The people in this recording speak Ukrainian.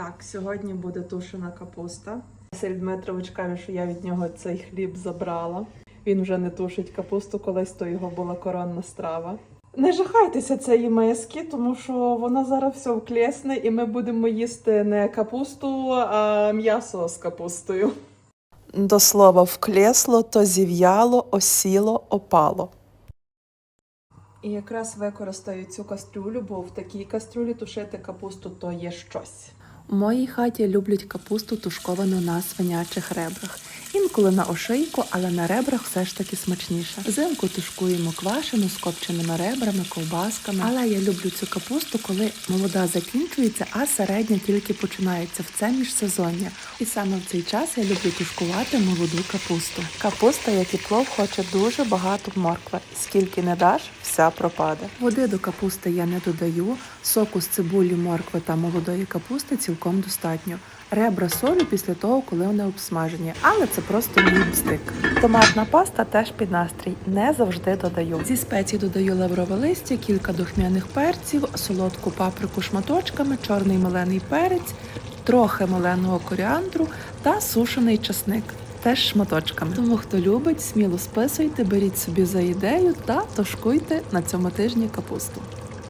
Так, сьогодні буде тушена капуста. Василь Дмитрович каже, що я від нього цей хліб забрала. Він вже не тушить капусту, колись то його була коронна страва. Не жахайтеся цієї миски, тому що вона зараз все вклесне, і ми будемо їсти не капусту, а м'ясо з капустою. До слова, вклесло, то зів'яло, осіло, опало. І якраз використаю цю кастрюлю, бо в такій кастрюлі тушити капусту то є щось. Моїй хаті люблять капусту тушковану на свинячих ребрах. Інколи на ошийку, але на ребрах все ж таки смачніше. Взимку тушкуємо квашену з копченими ребрами, ковбасками. Але я люблю цю капусту, коли молода закінчується, а середня тільки починається в це міжсезоння. І саме в цей час я люблю тушкувати молоду капусту. Капуста, як і плов, хоче дуже багато моркви. Скільки не даш, вся пропаде. Води до капусти я не додаю. Соку з цибулі, моркви та молодої капусти цілком достатньо. Ребра солю після того, коли вони обсмажені, але це просто мій бстик. Томатна паста теж під настрій, не завжди додаю. Зі спецій додаю лаврове листя, кілька духмяних перців, солодку паприку шматочками, чорний мелений перець, трохи меленого коріандру та сушений часник. Теж шматочками. Тому хто любить, сміло списуйте, беріть собі за ідею та тушкуйте на цьому тижні капусту.